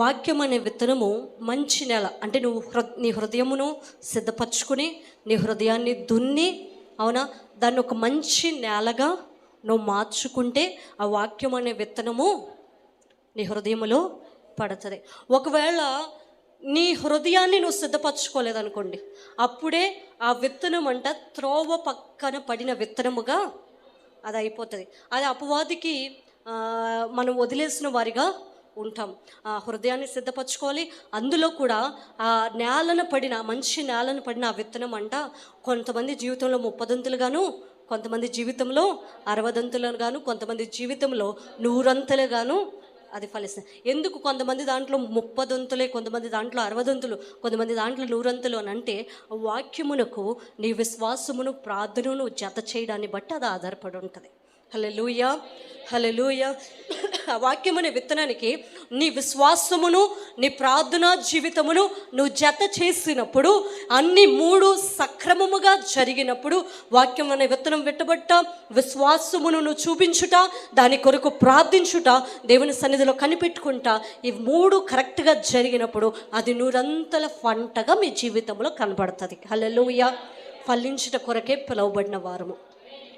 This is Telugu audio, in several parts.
వాక్యం అనే విత్తనము మంచి నెల. అంటే నువ్వు హృ నీ హృదయమును సిద్ధపరచుకుని నీ హృదయాన్ని దున్ని అవునా? దాన్ని ఒక మంచి నేలగా నువ్వు మార్చుకుంటే ఆ వాక్యం అనే విత్తనము నీ హృదయములో పడుతుంది. ఒకవేళ నీ హృదయాన్ని నువ్వు సిద్ధపరచుకోలేదనుకోండి అప్పుడే ఆ విత్తనం అంట త్రోవ పక్కన పడిన విత్తనముగా అది అయిపోతుంది. అది అపవాదికి మనం వదిలేసిన వారిగా ఉంటాం. ఆ హృదయాన్ని సిద్ధపరచుకోవాలి. అందులో కూడా ఆ నేలను పడిన మంచి నేలను పడిన ఆ విత్తనం అంట కొంతమంది జీవితంలో ముప్పదంతులుగాను కొంతమంది జీవితంలో అరవదంతులుగాను కొంతమంది జీవితంలో నూరంతులుగాను అది ఫలిస్తుంది ఎందుకు కొంతమంది దాంట్లో ముప్పదంతులే కొంతమంది దాంట్లో అరవదంతులు కొంతమంది దాంట్లో నూరంతులు అని అంటే వాక్యమునకు నీ విశ్వాసమును ప్రార్థనను జత చేయడాన్ని బట్టి అది ఆధారపడి ఉంటుంది. హలో లూయ హలో లూయ ఆ వాక్యమనే విత్తనానికి నీ విశ్వాసమును నీ ప్రార్థనా జీవితమును నువ్వు జత చేసినప్పుడు అన్ని మూడు సక్రమముగా జరిగినప్పుడు వాక్యం అనే విత్తనం విట్టబట్ట విశ్వాసమును నువ్వు చూపించుట దాని కొరకు ప్రార్థించుట దేవుని సన్నిధిలో కనిపెట్టుకుంటా ఈ మూడు కరెక్ట్గా జరిగినప్పుడు అది నూరంతల పంటగా మీ జీవితంలో కనబడుతుంది. హలో ఫలించుట కొరకే పిలువబడిన వారము.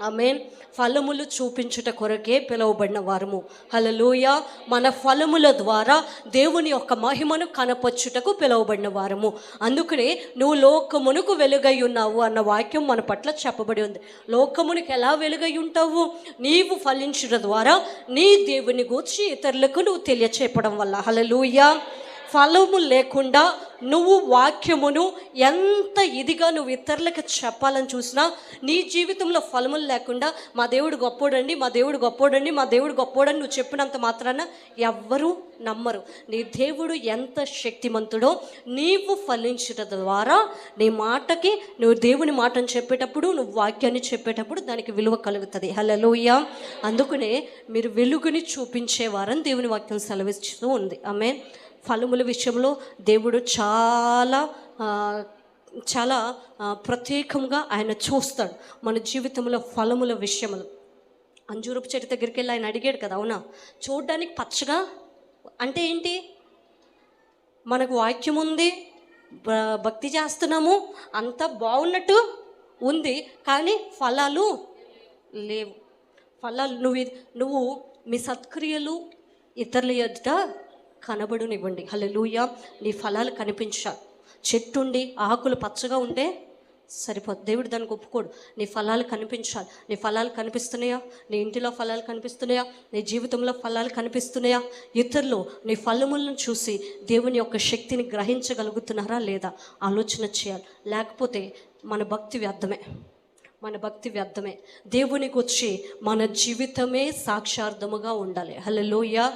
ఆమెన్. ఫలములు చూపించుట కొరకే పిలువబడిన వారము. హలలోయ మన ఫలముల ద్వారా దేవుని యొక్క మహిమను కనపచ్చుటకు పిలువబడిన వారము. అందుకనే నువ్వు లోకమునకు వెలుగై ఉన్నావు అన్న వాక్యం మన పట్ల చెప్పబడి ఉంది. లోకమునికి ఎలా వెలుగై ఉంటావు? నీవు ఫలించుట ద్వారా నీ దేవుని గూర్చి ఇతరులకు నువ్వు తెలియచేపడం వల్ల. హలలోయ ఫలము లేకుండా నువ్వు వాక్యమును ఎంత ఇదిగా నువ్వు ఇతరులకు చెప్పాలని చూసినా నీ జీవితంలో ఫలములు లేకుండా మా దేవుడు గొప్పోడండి మా దేవుడు గొప్పోడండి మా దేవుడు గొప్పోడని నువ్వు చెప్పినంత మాత్రాన ఎవ్వరూ నమ్మరు. నీ దేవుడు ఎంత శక్తిమంతుడో నీవు ఫలించడం ద్వారా నీ మాటకి నువ్వు దేవుని మాటను చెప్పేటప్పుడు నువ్వు వాక్యాన్ని చెప్పేటప్పుడు దానికి విలువ కలుగుతుంది. హలోయ అందుకనే మీరు వెలుగుని చూపించేవారని దేవుని వాక్యం సెలవిస్తూ ఉంది. ఆమె ఫలముల విషయంలో దేవుడు చాలా చాలా ప్రత్యేకంగా ఆయన చూస్తాడు మన జీవితంలో ఫలముల విషయంలో. అంజూరపు చెట్టు దగ్గరికి వెళ్ళి ఆయన అడిగాడు కదా అవునా? చూడడానికి పచ్చగా? అంటే ఏంటి? మనకు వాక్యం ఉంది భక్తి చేస్తున్నాము అంతా బాగున్నట్టు ఉంది కానీ ఫలాలు లేవు. ఫలాలు నువ్వు నువ్వు మీ సత్క్రియలు ఇతరుల ఎదుట కనబడునివ్వండి. హల్లెలూయ. నీ ఫలాలు కనిపించాలి చెట్టుండి ఆకులు పచ్చగా ఉంటే సరిపోదు. దేవుడు దానికి ఒప్పుకోడు. నీ ఫలాలు కనిపించాలి నీ ఫలాలు కనిపిస్తున్నాయా? నీ ఇంటిలో ఫలాలు కనిపిస్తున్నాయా? నీ జీవితంలో ఫలాలు కనిపిస్తున్నాయా? ఇతరులు నీ ఫలములను చూసి దేవుని యొక్క శక్తిని గ్రహించగలుగుతున్నారా లేదా? ఆలోచన చేయాలి. లేకపోతే మన భక్తి వ్యర్థమే. మన భక్తి వ్యర్థమే. దేవునికి వచ్చి మన జీవితమే సాక్షార్థముగా ఉండాలి. హలోయ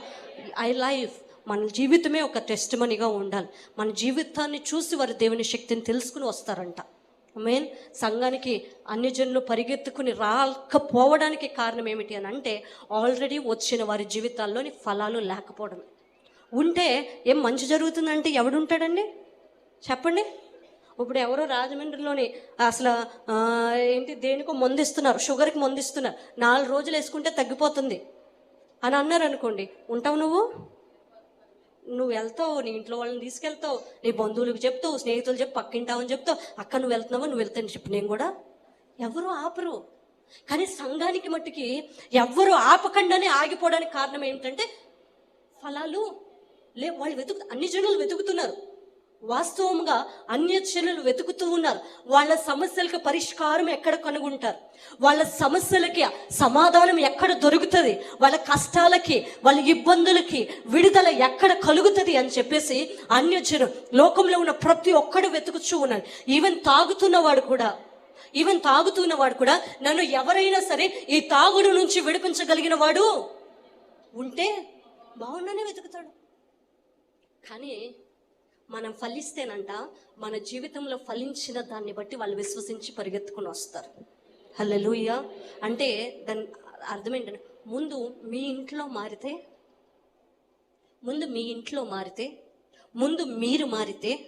ఐ లైఫ్. మన జీవితమే ఒక టెస్టిమనీగా ఉండాలి. మన జీవితాన్ని చూసి వారు దేవుని శక్తిని తెలుసుకుని వస్తారంట. మెయిన్ సంఘానికి అన్యజనులు పరిగెత్తుకుని రాకపోవడానికి కారణం ఏమిటి అని అంటే ఆల్రెడీ వచ్చిన వారి జీవితాల్లోని ఫలాలు లేకపోవడమే. ఉంటే ఏం మంచి జరుగుతుందంటే ఎవడుంటాడండి? చెప్పండి. ఇప్పుడు ఎవరో రాజమండ్రిలోని అసలు ఏంటి దేనికో మందిస్తున్నారు షుగర్కి మందిస్తున్నారు. నాలుగు రోజులు వేసుకుంటే తగ్గిపోతుంది. అని అన్నారు అనుకోండి ఉంటావు నువ్వు? నువ్వు వెళ్తావు నీ ఇంట్లో వాళ్ళని తీసుకెళ్తావు నీ బంధువులకు చెప్తావు స్నేహితులు చెప్పి పక్కింటావని చెప్తావు. అక్క నువ్వు వెళ్తున్నావా? నువ్వు వెళ్తాను చెప్పి నేను కూడా ఎవరు ఆపరు. కానీ సంఘానికి మట్టుకి ఎవ్వరు ఆపకుండానే ఆగిపోవడానికి కారణం ఏంటంటే ఫలాలు లే వాళ్ళు వెతుకు అన్ని జనులు వెతుకుతున్నారు. వాస్తవంగా అన్య వెతుకుతూ ఉన్నారు. వాళ్ళ సమస్యలకు పరిష్కారం ఎక్కడ కనుగొంటారు? వాళ్ళ సమస్యలకి సమాధానం ఎక్కడ దొరుకుతుంది? వాళ్ళ కష్టాలకి వాళ్ళ ఇబ్బందులకి విడుదల ఎక్కడ కలుగుతుంది అని చెప్పేసి అన్యజనం లోకంలో ఉన్న ప్రతి ఒక్కడు వెతుకుతూ ఉన్నాడు ఈవెన్ తాగుతున్నవాడు కూడా ఈవెన్ తాగుతున్నవాడు కూడా నన్ను ఎవరైనా సరే ఈ తాగుడు నుంచి విడిపించగలిగిన వాడు ఉంటే బాగుండనే వెతుకుతాడు. కానీ మనం ఫలిస్తేనంట మన జీవితంలో ఫలించిన దాన్ని బట్టి వాళ్ళు విశ్వసించి పరిగెత్తుకుని వస్తారు. హల్లెలూయ. అంటే దాని అర్థం ఏంటంటే ముందు మీ ఇంట్లో మారితే ముందు మీ ఇంట్లో మారితే ముందు మీరు మారితే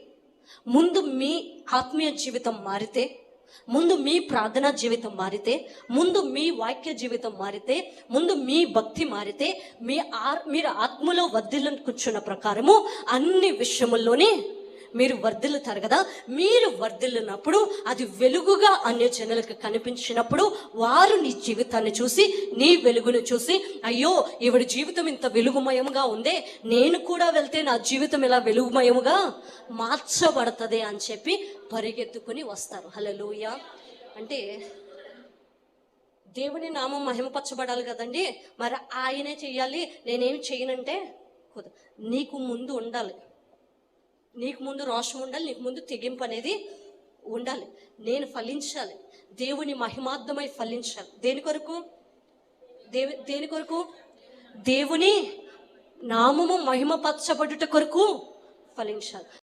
ముందు మీ ఆత్మీయ జీవితం మారితే ముందు మీ ప్రార్థనా జీవితం మారితే ముందు మీ వాక్య జీవితం మారితే ముందు మీ భక్తి మారితే మీ ఆ మీరు ఆత్మలో వర్ధిల్లను కూర్చున్న ప్రకారము అన్ని విషయముల్లోనే మీరు వర్ధిల్లుతారు కదా? మీరు వర్ధిల్లినప్పుడు అది వెలుగుగా అన్య జనులకు కనిపించినప్పుడు వారు నీ జీవితాన్ని చూసి నీ వెలుగును చూసి అయ్యో ఈవిడ జీవితం ఇంత వెలుగుమయముగా ఉందే నేను కూడా వెళ్తే నా జీవితం ఇలా వెలుగుమయముగా మార్చబడుతుంది అని చెప్పి పరిగెత్తుకుని వస్తారు. హలోయ అంటే దేవుని నామం మహిమపరచబడాలి కదండి? మరి ఆయనే చెయ్యాలి నేనేం చేయనంటే నీకు ముందు ఉండాలి. నీకు ముందు రోషం ఉండాలి నీకు ముందు తెగింపు అనేది ఉండాలి. నేను ఫలించాలి. దేవుని మహిమార్థమై ఫలించాలి. దేని కొరకు? దేవి దేని కొరకు? దేవుని నామము మహిమపరచబడుట కొరకు ఫలించాలి.